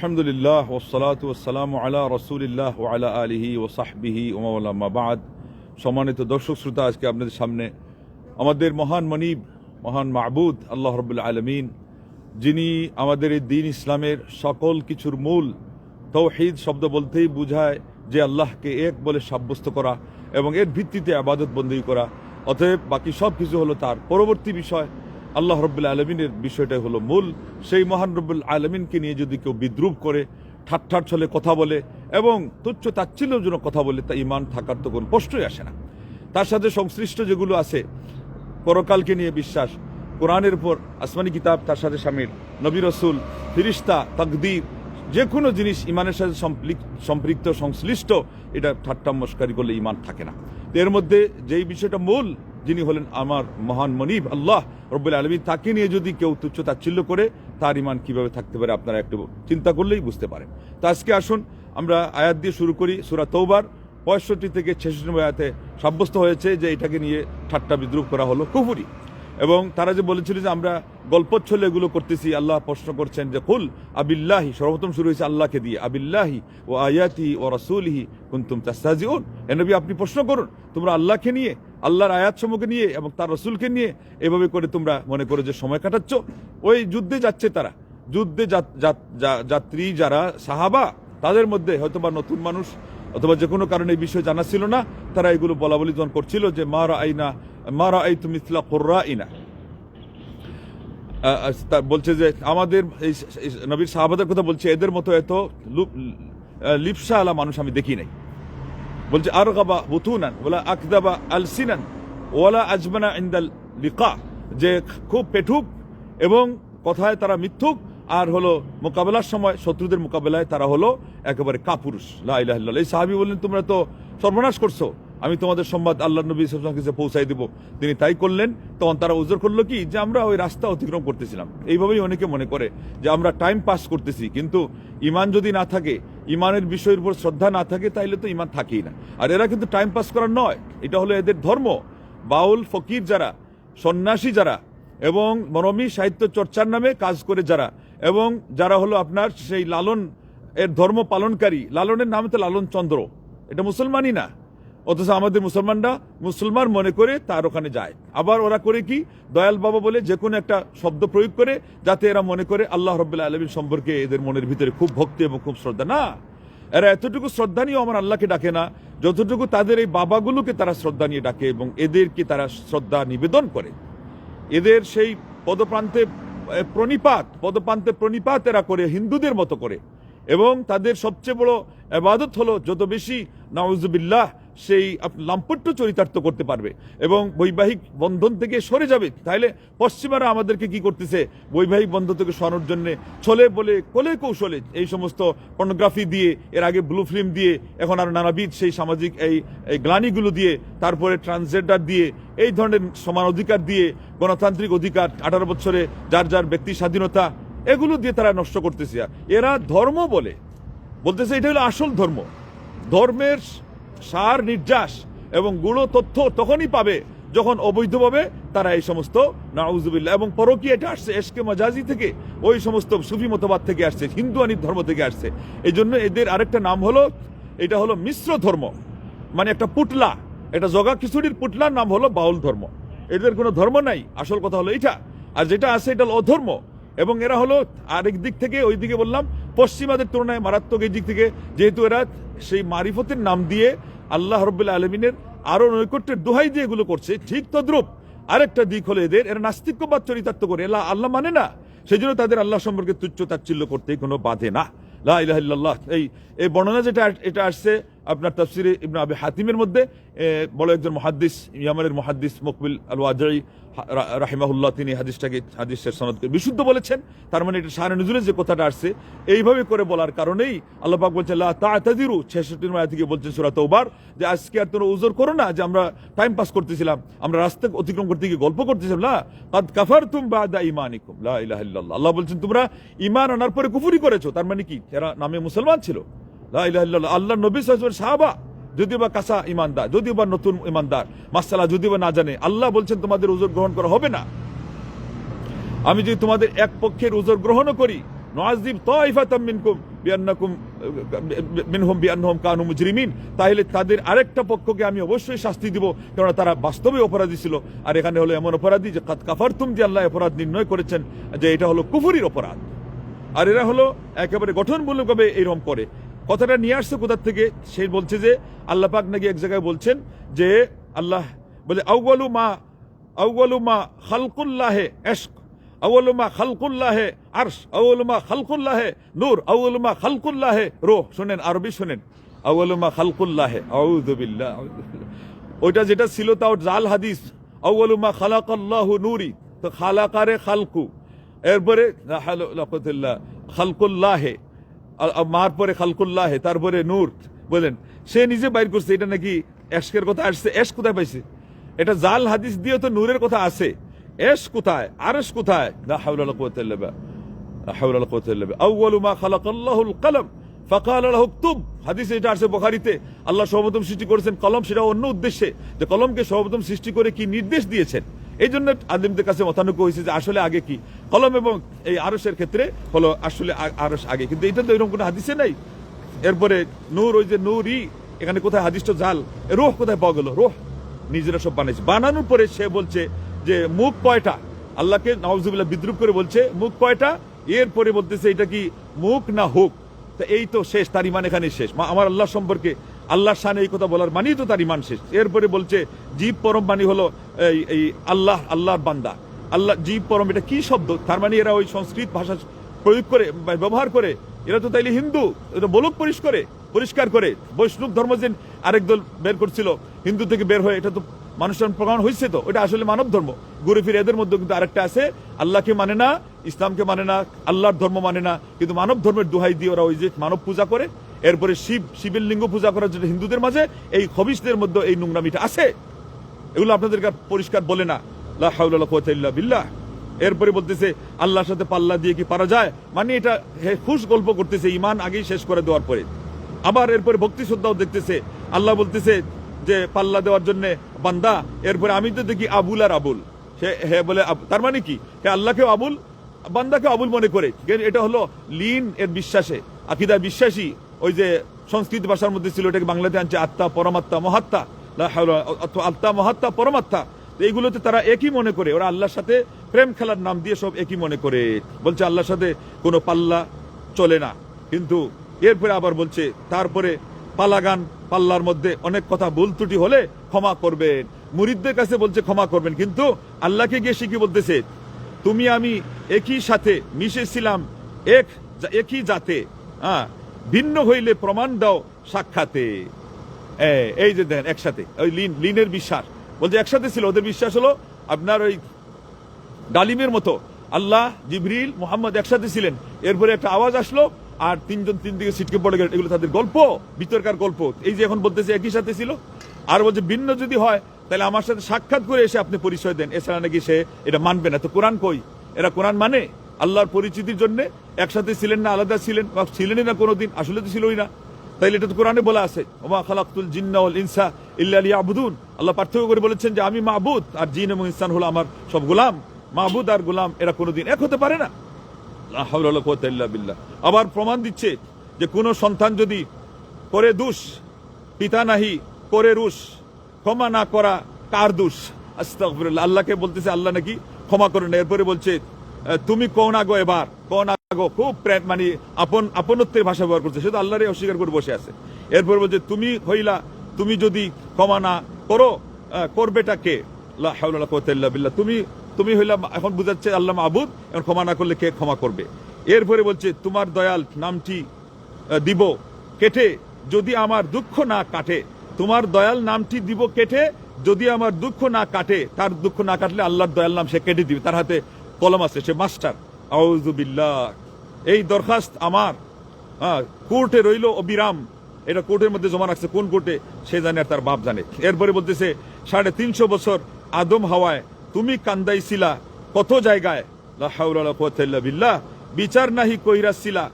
আলহামদুলিল্লাহ ওসালাত ওসালাম আলা রসুলিল্লাহ আলা আলিহি ও সাহবিহি ওমাবাদ সম্মানিত দর্শক শ্রোতা, আজকে আপনাদের সামনে আমাদের মহান মনিব, মহান মাহবুদ আল্লাহ রবুল্লা আলমিন, যিনি আমাদের এই দিন ইসলামের সকল কিছুর মূল তৌহিদ শব্দ বলতেই বোঝায় যে আল্লাহকে এক বলে সাব্যস্ত করা এবং এর ভিত্তিতে আবাদত বন্দী করা। অতএব বাকি সব কিছু হলো তার পরবর্তী বিষয় আল্লাহ রব্বুল আলমিনের বিষয়টাই হলো মূল। সেই মহান রব্বুল আলমিনকে নিয়ে যদি কেউ বিদ্রুপ করে ঠাট্টাট ছলে কথা বলে এবং তুচ্ছ তাচ্ছিল্যের জন্য কথা বলে, তা ইমান থাকার তো কোনো প্রশ্নই আসে না। তার সাথে সংশ্লিষ্ট যেগুলো আছে, পরকালকে নিয়ে বিশ্বাস, কোরআনের উপর আসমানি কিতাব তার সাথে সামিল, নবী রসুল, ফিরিস্তা, তকদির যে কোনো জিনিস ইমানের সাথে সম্পৃক- সম্পৃক্ত, সংশ্লিষ্ট, এটা ঠাট্টা মস্কারি করলে ইমান থাকে না। এর মধ্যে যেই বিষয়টা মূল যিনি হলেন আমার মহান মনিব, আল্লাহ রব্বুল আলমী তাকে নিয়ে যদি কেউ তুচ্ছ তাচ্ছিল্য করে, তার ইমান কীভাবে থাকতে পারে আপনারা একটু চিন্তা করলেই বুঝতে পারেন। তো আজকে আসুন, আমরা আয়াত দিয়ে শুরু করি, সুরা তৌবার পঁয়ষট্টি থেকে ছেষট্টি আয়াতে সাব্যস্ত হয়েছে যে এটাকে নিয়ে ঠাট্টা বিদ্রুপ করা হলো, কুফুরি। এবং তারা যে বলেছিল যে আমরা গল্পচ্ছলে এগুলো করতেছি, আল্লাহ প্রশ্ন করছেন যে, কুল আবিল্লাহি সর্বপ্রথম শুরু হয়েছে আল্লাহকে দিয়ে, আবিল্লাহি ও আয়াতি ও রাসুলহি কুন্তুম তাস্তাজিউন এ নবী আপনি প্রশ্ন করুন, তোমরা আল্লাহকে নিয়ে, আল্লাহর আয়াত সমূহকে নিয়ে এবং তার রসুলকে নিয়ে এভাবে করে তোমরা মনে করো যে সময় কাটাচ্ছ? ওই যুদ্ধে যাচ্ছে তারা। যুদ্ধে যাত্রী যারা সাহাবা, তাদের মধ্যে হয়তো বা নতুন মানুষ অথবা যে কোনো কারণে এই বিষয়ে জানা ছিল না, তারা এগুলো বলা বলি যখন করছিল যে মারা আইনা মারা আই তুমি ইসলা বলছে যে, আমাদের এই এই নবীর সাহাবাদের কথা বলছে, এদের মতো এত লুপ- লিপসা মানুষ আমি দেখি নাই। বলছে আর গাবা বুতুনান ওলা আকদাবা আলসিনান ওলা আজমানা ইন্দাল লিকা। যে খুব পেঠুক এবং কথায় তারা মিথ্যুক, আর হলো মোকাবেলার সময় শত্রুদের মোকাবেলায় তারা হলো একেবারে কাপুরুষ। লা ইলাহা ইল্লাল্লাহ। এই সাহাবি বললেন, তোমরা তো সর্বনাশ করছ। আমি তোমাদের সংবাদ আল্লাহ নবী আলাইহি কাছে পৌঁছাই দিব। তিনি তাই করলেন, তখন তারা উজোর করল কি? যে আমরা ওই রাস্তা অতিক্রম করতেছিলাম। এইভাবেই অনেকে মনে করে যে আমরা টাইম পাস করতেছি, কিন্তু ইমান যদি না থাকে ইমানের বিষয়ের উপর শ্রদ্ধা না থাকে, তাইলে তো ইমান থাকেই না। আর এরা কিন্তু টাইম পাস করার নয়, এটা হলো এদের ধর্ম। বাউল, ফকির যারা, সন্ন্যাসী যারা, এবং মরমী সাহিত্য চর্চার নামে কাজ করে যারা, এবং যারা হলো আপনার সেই লালন এর ধর্ম পালনকারী, লালনের নাম তো লালন চন্দ্র। এটা মুসলমানই না। অথচ আমাদের মুসলমানরা মুসলমান মনে করে তার ওখানে যায়। আবার ওরা করে কি? দয়াল বাবা বলে যে কোনো একটা শব্দ প্রয়োগ করে যাতে এরা মনে করে আল্লাহ রব্বুল্লাহ আলমীর সম্পর্কে এদের মনের ভিতরে খুব ভক্তি এবং খুব শ্রদ্ধা। না, এরা এতটুকু শ্রদ্ধা নিয়েও আমার আল্লাহকে ডাকে না, যতটুকু তাদের এই বাবাগুলোকে তারা শ্রদ্ধা নিয়ে ডাকে এবং এদেরকে তারা শ্রদ্ধা নিবেদন করে। এদের সেই পদপ্রান্তে প্রণিপাত পদপ্রান্তে প্রণিপাত এরা করে, হিন্দুদের মতো করে। এবং তাদের সবচেয়ে বড় আবাদত হলো, যত বেশি নওয়াজবিল্লাহ সেই লাম্পট্য চরিতার্থ করতে পারবে এবং বৈবাহিক বন্ধন থেকে সরে যাবে। তাহলে পশ্চিমারা আমাদেরকে কি করতেছে? বৈবাহিক বন্ধন থেকে সরানোর জন্য ছলে বলে কোলে কৌশলে এই সমস্ত পর্নোগ্রাফি দিয়ে, এর আগে ব্লু ফিল্ম দিয়ে, এখন আর নানাবিধ সেই সামাজিক এই গ্লানিগুলো দিয়ে, তারপরে ট্রান্সজেন্ডার দিয়ে, এই ধরনের সমান অধিকার দিয়ে, গণতান্ত্রিক অধিকার, আঠারো বছরে যার যার ব্যক্তি স্বাধীনতা, এগুলো দিয়ে তারা নষ্ট করতেছে। এরা ধর্ম বলে। বলতেছে এটা হলো আসল ধর্ম। ধর্মের সার নির্যাস এবং গুঁড়ো তথ্য তখনই পাবে যখন অবৈধভাবে তারা এই সমস্ত নাউজুবিল্লাহ এবং পরকি এটা আসছে এসকে মজাজি থেকে, ওই সমস্ত সুফি মতবাদ থেকে আসছে হিন্দুয়ানি ধর্ম থেকে আসছে। এই জন্য এদের আরেকটা নাম হলো, এটা হলো মিশ্র ধর্ম মানে একটা পুটলা, এটা জগা খিচুড়ির পুটলার নাম হলো বাউল ধর্ম। এদের কোনো ধর্ম নাই, আসল কথা হলো এটা আর যেটা আছে এটা হলো অধর্ম। এবং এরা হলো আরেক দিক থেকে ওই দিকে বললাম, পশ্চিমাদের তুলনায় মারাত্মক এই দিক থেকে, যেহেতু এরা সেই মারিফতের নাম দিয়ে আল্লাহ রব্বুল্লাহ আলমিনের আরও নৈকট্যের দোহাই দিয়ে এগুলো করছে, ঠিক তদ্রুপ। আরেকটা দিক হলো এদের, এরা নাস্তিক্যবাদ চরিতার্থ করে, এলা আল্লাহ মানে না সেই জন্য তাদের আল্লাহ সম্পর্কে তুচ্ছ তাচ্ছিল্য করতে কোনো বাধে না। লা ইলাহা ইল্লাল্লাহ, এই এই বর্ণনা যেটা, এটা আসছে আপনার তাফসিরে ইবনে আবি হাতিমের মধ্যে বড় একজন মহাদ্দিস, ইয়ামানের মহাদ্দিস মুকবিল আল ওয়াজাই রাহিমাহুল্লাহ, তিনি হাদিসটাকে, হাদিসের সনদ করে বিশুদ্ধ বলেছেন। তার মানে এটা সারে নজরুলের যে কথাটা আসছে, এইভাবে করে বলার কারণেই আল্লাহ পাক বলছেন, লা তা'তাদিরু 66 নম্বর থেকে বলছেন সূরা তওবার, যে আজকে আর তোমরা উজর করো না, যে আমরা টাইম পাস করতেছিলাম, আমরা রাস্তা অতিক্রম করতে গিয়ে গল্প করতেছিলাম। না কাদ কাফারতুম বাদা ঈমানিকুম লা ইলাহা আল্লাহ বলছেন, তোমরা ইমান আনার পরে কুফরি করেছ তার মানে কি? এরা নামে মুসলমান ছিল। লা আল্লাহ নবী সাহাবা, যদিও বা কাঁচা ইমানদার যদিও বা নতুন ইমানদার মাসালা যদিও বা না জানে, আল্লাহ বলছেন তোমাদের উজর গ্রহণ করা হবে না। আমি যদি তোমাদের এক পক্ষের উজর গ্রহণও করি তাহলে তাদের আরেকটা পক্ষকে আমি অবশ্যই শাস্তি দিব কারণ তারা বাস্তবে অপরাধী ছিল। আর এখানে হলো এমন অপরাধী যে কাদ কাফারতুম, যে আল্লাহ অপরাধ নির্ণয় করেছেন, যে এটা হলো কুফুরির অপরাধ। আর এরা হলো একেবারে গঠনমূলকভাবে এরকম করে। কথাটা নিয়ে আসছে কোথার থেকে? সে বলছে যে আল্লাহ পাক নাকি এক জায়গায় বলছেন যে আল্লাহ বলে আউ্বালু মা আউ্বালু মা খালকুল্লাহে এশক আউ্বালু মা খালকুল্লাহে আরশ আউ্বালু মা খালকুল্লাহে নূর আউ্বালু মা খালকুল্লাহে রোহ। শোনেন, আরবি শোনেন আউ্বালু মা খালকুল্লাহে, আউযু বিল্লাহ। আউযু বিল্লাহ। ওইটা যেটা ছিল তাও জাল হাদিস আউ্বালু মা খালাকাল্লাহু নূরি। তো খালাকারে খালকু। এরপরে খালকুল্লাহে মার পরে খালকুল্লাহে তারপরে নূর, বলেন। সে নিজে বাইর করছে, এটা নাকি এশকের কথা আসছে, এশ কোথায় পাইছে? এটা জাল হাদিস দিয়ে তো নূরের কথা আছে। এশ কোথায়? কোথায়? কুওয়াতা ইল্লা বিল্লাহ। আউয়ালু মা কলম বুখারীতে। আল্লাহ সর্বপ্রথম সৃষ্টি করেছেন কলম সেটা অন্য উদ্দেশ্যে। যে কলমকে সর্বপ্রথম সৃষ্টি করে কি নির্দেশ দিয়েছেন? এই জন্য আদিমদের কাছে মতানুক হয়েছে যে আসলে আগে কি? কলম এবং এই আরসের ক্ষেত্রে হলো আসলে আরস আগে। কিন্তু এটা তো এরকম কোনো হাদিসে নাই। এরপরে নূর, ওই যে নূরই, এখানে কোথায় হাদিসটা জাল? রোহ কোথায় পাওয়া গেল? রোহ নিজেরা সব বানাইছে। বানানোর পরে সে বলছে যে মুখ কয়টা? আল্লাহকে নওয়াজুবিল্লাহ বিদ্রুপ করে বলছে, মুখ কয়টা? এরপরে বলতেছে, এটা কি মুখ না হোক? তা এই তো শেষ, তার ইমান এখানে শেষ। আমার আল্লাহ সম্পর্কে আল্লাহর সানে এই কথা বলার মানেই তো তার ইমান শেষ। এরপরে বলছে, জীব পরম বাণী হলো, এই আল্লাহ, আল্লাহর বান্দা। আল্লাহ, জীব পরম, এটা কি শব্দ? তার মানে এরা ওই সংস্কৃত ভাষা প্রয়োগ করে ব্যবহার করে, এরা তো তাইলে হিন্দু এটা বলক পরিষ্কার করে পরিষ্কার করে। বৈষ্ণব ধর্ম যে আরেক দল বের করছিল, হিন্দু থেকে বের হয়ে, এটা তো মানুষের প্রমাণ হয়েছে তো এটা আসলে মানব ধর্ম। ঘুরে ফিরে এদের মধ্যে কিন্তু আরেকটা আছে, আল্লাহকে মানে না, ইসলামকে মানে না, আল্লাহর ধর্ম মানে না, কিন্তু মানব ধর্মের দোহাই দিয়ে ওরা ওই যে মানব পূজা করে এরপরে শিব, শিবের লিঙ্গ পূজা করার জন্য হিন্দুদের মাঝে এই খবিসদের মধ্যে এই নোংরামিটা আছে। এগুলো আপনাদেরকে পরিষ্কার বলে না। বিল্লাহ। এরপরে বলতেছে, আল্লাহর সাথে পাল্লা দিয়ে কি পারা যায়? মানে এটা খুশ গল্প করতেছে ইমান আগেই শেষ করে দেওয়ার পরে। আবার এরপরে ভক্তি শ্রদ্ধাও দেখতেছে। আল্লাহ বলতেছে যে, পাল্লা দেওয়ার জন্য, বান্দা, এরপরে আমি তো দেখি আবুল আর আবুল। সে, হে বলে তার মানে কি? হে আল্লাহকেও আবুল বান্দাকে আবুল মনে করে। এটা হলো লিন এর বিশ্বাসে। আকিদা বিশ্বাসী। ওই যে সংস্কৃত ভাষার মধ্যে ছিল এটাকে বাংলাতে আনছে আত্মা পরমাত্মা মহাত্মা। আত্মা মহাত্মা পরমাত্মা। তো এইগুলোতে তারা একই মনে করে, ওরা আল্লাহর সাথে প্রেম খেলার নাম দিয়ে সব একই মনে করে। বলছে আল্লাহর সাথে কোনো পাল্লা চলে না। কিন্তু এরপরে আবার বলছে, তারপরে পালাগান, পাল্লার মধ্যে অনেক কথা ভুল ত্রুটি হলে ক্ষমা করবেন। মুরিদদের কাছে বলছে ক্ষমা করবেন, কিন্তু আল্লাহকে গিয়ে শিখি বলতেছে? তুমি আমি একই সাথে মিশেছিলাম, এক, একই জাতে হ্যাঁ ভিন্ন হইলে প্রমাণ দাও সাক্ষাতে। এই যে দেন, একসাথে। ওই লিন, লিনের বিশ্বাস। বলছে, একসাথে ছিল, ওদের বিশ্বাস হলো আপনার ওই ডালিমের মতো। আল্লাহ, জিবরিল, মোহাম্মদ একসাথে ছিলেন। এরপরে একটা আওয়াজ আসলো, আর তিনজন তিন দিকে ছিটকে পড়ে গেল এগুলো তাদের গল্প, বিতর্কার গল্প। এই যে এখন বলতেছে, একই সাথে ছিল। আর বলছে, ভিন্ন যদি হয়, তাহলে আমার সাথে সাক্ষাৎ করে এসে আপনি পরিচয় দেন। এছাড়া নাকি সে এটা মানবে না। তো কোরআন কই? এরা কোরআন মানে? আল্লাহর পরিচিতির জন্য একসাথে ছিলেন না, আলাদা ছিলেন, বা ছিলেনই না কোনোদিন, আসলে তো ছিলই না। তাইলে এটা তো কোরআনে বলা আছে, ওমা খালাকুল জিন্না ওয়াল ইনসা ইল্লা লিয়াবুদুন। আল্লাহ পার্থক্য করে বলেছেন যে, আমি মাহবুদ আর জিন এবং ইনসান হলো আমার সব গোলাম। মাহবুদ আর গোলাম, এরা কোনোদিন এক হতে পারে না। আবার প্রমাণ দিচ্ছে যে, কোন সন্তান যদি করে দুষ, পিতা নাহি, করে রুশ, ক্ষমা না করা কার দোষ? আস্তাগফিরুল্লাহ। আল্লাহকে বলতেছে, আল্লাহ নাকি ক্ষমা করে না। এরপরে বলছে তুমি কোন আগো এবার? কোন আগো খুব প্রেম মানে। আপন, আপনত্বের ভাষা ব্যবহার করছে। শুধু আল্লাহরে অস্বীকার করে বসে আছে। এরপর বলছে, তুমি হইলা, তুমি যদি ক্ষমা না করো করবেটা কে? বিল্লাহ। তুমি তুমি হইলা এখন বুঝাচ্ছে আল্লাহ মাহবুদ এখন ক্ষমা না করলে কে ক্ষমা করবে? এরপরে বলছে, তোমার দয়াল নামটি দিব কেটে। যদি আমার দুঃখ না কাটে, তোমার দয়াল নামটি দিব কেটে। যদি আমার দুঃখ না কাটে, তার দুঃখ না কাটলে আল্লাহর দয়াল নাম সে কেটে দিবে। তার হাতে কলম আছে সে মাস্টার। আউজুবিল্লাহ এই দরখাস্ত আমার। হ্যাঁ, কোর্টে রইল অবিরাম এটা কোর্টের মধ্যে জমা রাখছে। কোন কোর্টে? সে জানে আর তার বাপ জানে। এরপরে বলতেছে সাড়ে তিনশো বছর আদম হাওয়ায় তুমি কান্দাইছিলা। কত জায়গায়? বিল্লাহ। বিচার নাহি কইরাছিলা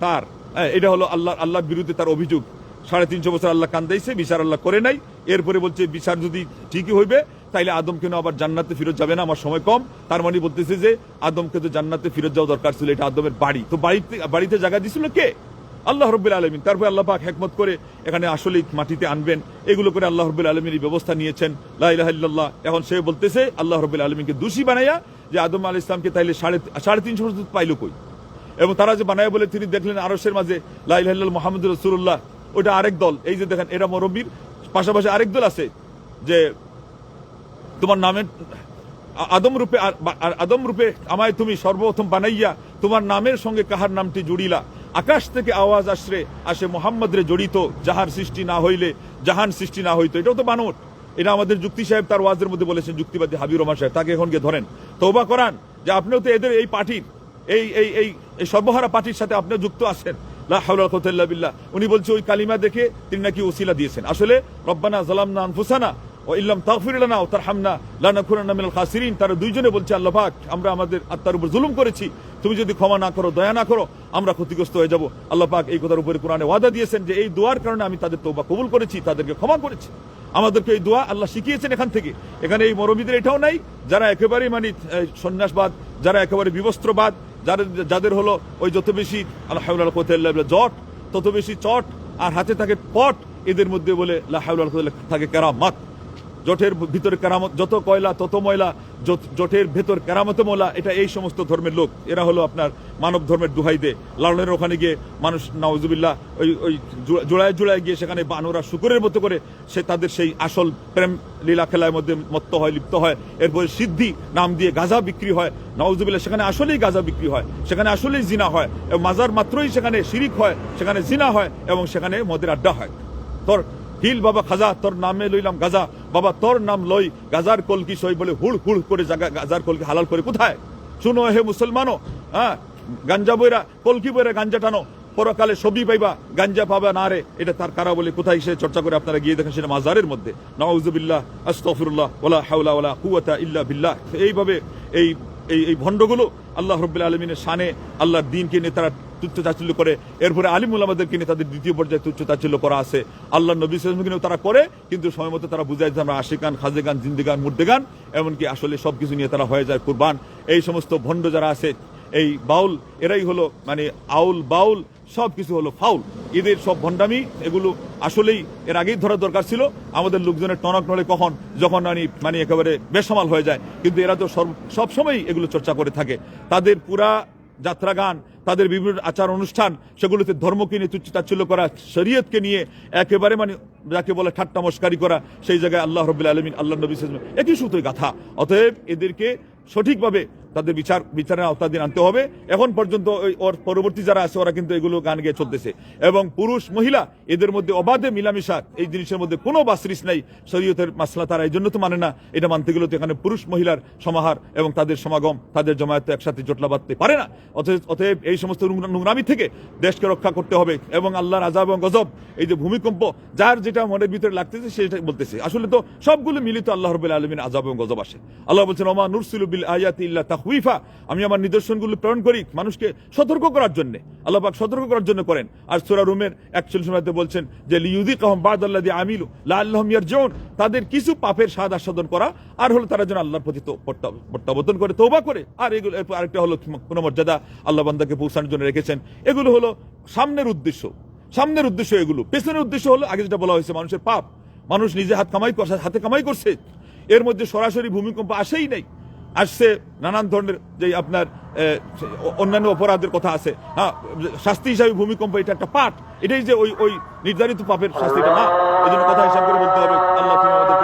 তার। হ্যাঁ, এটা হলো আল্লাহ আল্লাহ বিরুদ্ধে তার অভিযোগ। সাড়ে তিনশো বছর আল্লাহ কান্দাইছে বিচার আল্লাহ করে নাই। এরপরে বলছে বিচার যদি ঠিকই হইবে তাইলে আদম কেন আবার জান্নাতে ফিরত যাবে না, আমার সময় কম। তার মানে বলতেছে যে, আদমকে তো জান্নাতে ফিরত যাওয়া দরকার ছিল, এটা আদমের বাড়ি। তো বাড়িতে বাড়িতে জায়গা দিছিল কে? আল্লাহ রব্বুল আলমিন। তারপরে আল্লাহ পাক হেকমত করে এখানে আসলেই মাটিতে আনবেন। এগুলো করে আল্লাহ রব্বুল আলমিন এই ব্যবস্থা নিয়েছেন। লাইলাহ এখন সে বলতেছে, আল্লাহ রব্বুল আলমিনকে দোষী বানাইয়া যে আদম আল ইসলামকে তাইলে সাড়ে সাড়ে তিনশো বছর পাইল কই? এবং তারা যে বানায় বলে তিনি দেখলেন আরসের মাঝে লাইলাহ মোহাম্মদ রসুল্লাহ ওটা আরেক দল। এই যে দেখেন, এরা মরব্বীর পাশাপাশি আরেক দল আছে যে তোমার নামের আদম রূপে আদম রূপে আমায় তুমি সর্বপ্রথম বানাইয়া, তোমার নামের সঙ্গে কাহার নামটি জুড়িলা? আকাশ থেকে আওয়াজ আসরে আসে মোহাম্মদ রে জড়িত, যাহার সৃষ্টি না হইলে জাহান সৃষ্টি না হইতো। এটাও তো বানট। এটা আমাদের যুক্তি সাহেব তার ওয়াজের মধ্যে বলেছেন, যুক্তিবাদী হাবির রহমান সাহেব। তাকে এখন গিয়ে ধরেন। তৌবা করান। যে আপনিও তো এদের এই পার্টির এই এই এই সর্বহারা পার্টির সাথে আপনিও যুক্ত আছেন। বিল্লাহ। উনি বলছে, ওই কালিমা দেখে তিনি নাকি ওসিলা দিয়েছেন। আসলে, রব্বানা জালামনা আনফুসানা ও ইল্লাম তাগফির লানা ও তারহামনা লানাকুনান্না মিনাল খাসিরিন। তারা দুইজনে বলছে, আল্লাহ পাক, আমরা আমাদের আত্মার উপর জুলুম করেছি। তুমি যদি ক্ষমা না করো, দয়া না করো, আমরা ক্ষতিগ্রস্ত হয়ে যাব। আল্লাহ পাক এই কথার উপরে কোরআনে ওয়াদা দিয়েছেন যে, এই দোয়ার কারণে আমি তাদের তওবা কবুল করেছি, তাদেরকে ক্ষমা করেছি। আমাদেরকে এই দোয়া আল্লাহ শিখিয়েছেন এখান থেকে। এখানে এই মরমিদের এটাও নাই, যারা একেবারেই মানে সন্ন্যাসবাদ, যারা একেবারে বিবস্ত্রবাদ যাদের যাদের হলো ওই যত বেশি, আল্লাহ জট, তত বেশি চট, আর হাতে থাকে পট, এদের মধ্যে বলে, লা হাওলা ওয়ালা কুওয়াতা ইল্লা থাকে কেরামাত। জটের ভিতরে কেরামত, যত কয়লা, তত ময়লা, জট- জটের ভেতর কেরামত মোলা এটা এই সমস্ত ধর্মের লোক। এরা হলো আপনার মানব ধর্মের দুহাই দে লালনের ওখানে গিয়ে মানুষ, নাউজুবিল্লাহ, ওই ওই জোড়া- জোড়ায় জোড়ায় গিয়ে সেখানে বানরা শুকুরের মতো করে সে তাদের সেই আসল প্রেম লীলা খেলার মধ্যে মত্ত হয়, লিপ্ত হয়। এরপরে সিদ্ধি নাম দিয়ে গাঁজা বিক্রি হয়। নওয়াজুবিল্লাহ সেখানে আসলেই গাঁজা বিক্রি হয়, সেখানে আসলেই জিনা হয় এবং মাজার মাত্রই সেখানে শিরিক হয়, সেখানে জিনা হয় এবং সেখানে মদের আড্ডা হয়। তোর হিল বাবা খাজা, তোর নামে লইলাম গাজা। বাবা, তোর নাম লই গাজার কলকি সই বলে হুড় হুড় করে গাজার কলকি হালাল করে কোথায়? শুনো হে মুসলমানো হ্যাঁ? গাঞ্জা বইরা, কলকি বইরা গাঞ্জা টানো। পরকালে ছবি পাইবা, গাঞ্জা পাবা না রে। এটা তার কারা বলে, কোথায় সে চর্চা করে আপনারা গিয়ে দেখেন সেটা মাজারের মধ্যে। নওয়াজুবিল্লাহ আস্তফিরুল্লাহ ওলা হাওলা ওলা কুয়াতা ইল্লা বিল্লাহ। এইভাবে এই এই এই ভণ্ডগুলো আল্লাহ রব্বুল আলমিনের শানে আল্লাহর দিনকে নিয়ে তারা তুচ্ছ তাচ্ছিল্য করে। এরপরে আলিমুল আমাদেরকে নিয়ে তাদের দ্বিতীয় পর্যায়ে তুচ্ছ তাচ্ছিল্য করা আছে। আল্লাহ নবী সালামকে তারা করে, কিন্তু সময় মতো তারা বুঝায় যে আমরা আশিকান খাজেগান জিন্দিগান, মুর্দেগান, এমনকি আসলে সব কিছু নিয়ে তারা হয়ে যায় কুরবান। এই সমস্ত ভণ্ড যারা আছে, এই বাউল, এরাই হলো মানে আউল বাউল সব কিছু হলো ফাউল। এদের সব ভণ্ডামি, এগুলো আসলেই এর আগেই ধরার দরকার ছিল। আমাদের লোকজনের টনক নড়ে কখন, যখন মানে মানে একেবারে বেসামাল হয়ে যায়। কিন্তু এরা তো সব সময় এগুলো চর্চা করে থাকে। তাদের পুরা যাত্রা গান তাদের বিভিন্ন আচার অনুষ্ঠান, সেগুলোতে ধর্মকে নিয়ে তুচ্ছ তাচ্ছিল্য করা, শরীয়তকে নিয়ে একেবারে মানে যাকে বলে ঠাট্টা মস্কারি করা, সেই জায়গায় আল্লাহ রবিল আলমিন, আল্লাহ নবী একই সুতোই গাথা। অতএব এদেরকে সঠিকভাবে তাদের বিচার, বিচারের আওতাধীন আনতে হবে। এখন পর্যন্ত ওর পরবর্তী যারা আছে, ওরা কিন্তু এগুলো গান গেয়ে চলতেছে। এবং পুরুষ, মহিলা, এদের মধ্যে অবাধে মিলামিশা, এই জিনিসের মধ্যে কোনো বাসরিস নাই। শরীয়তের মাসলা তারা এই জন্য তো মানে না, এটা মানতে গেলে তো এখানে পুরুষ, মহিলার সমাহার এবং তাদের সমাগম, তাদের জমায়েত একসাথে জটলা বাঁধতে পারে না। অতএব এই সমস্ত নোংরা- নোংরামি থেকে দেশকে রক্ষা করতে হবে এবং আল্লাহর আজাব এবং গজব, এই যে ভূমিকম্প, যার যেটা মনের ভিতরে লাগতেছে সেটা বলতেছে। আসলে তো সবগুলো মিলিত আল্লাহ রবিল আলমিন আজাব এবং গজব আসে। আল্লাহ বলছেন, ওমা নুরসিলু বিল আয়াতি ইল্লা তাহউইফা আমি আমার নিদর্শনগুলো প্রেরণ করি মানুষকে সতর্ক করার জন্য। আল্লাহ পাক সতর্ক করার জন্য করেন। আর সোরা রুমের 41 সময়তে বলছেন যে লিউযিকাহুম বাদাল্লাযী আমিলু লাআল্লাহুম ইয়ারজিউন। তাদের কিছু পাপের স্বাদ আস্বাদন করা, আর হলো তারা যেন আল্লাহর প্রতি প্রত্যাবর্তন করে, তওবা করে। আর এগুলো আরেকটা হলো কোন মর্যাদা আল্লাহ বান্দাকে পৌঁছানোর জন্য রেখেছেন। এগুলো হলো সামনের উদ্দেশ্য। সামনের উদ্দেশ্য এগুলো। পেছনের উদ্দেশ্য হলো, আগে যেটা বলা হয়েছে, মানুষের পাপ। মানুষ নিজে হাত কামাই করছে হাতে কামাই করছে। এর মধ্যে সরাসরি ভূমিকম্প আসেই নাই। আসছে, নানান ধরনের যে আপনার অন্যান্য অপরাধের কথা আছে। হ্যাঁ শাস্তি হিসাবে ভূমিকম্প, এটা একটা পাঠ। এটাই যে ওই ওই নির্ধারিত পাপের শাস্তিটা, না? এই জন্য কথা হিসাব করে বলতে হবে, আল্লাহ তুমি আমাদেরকে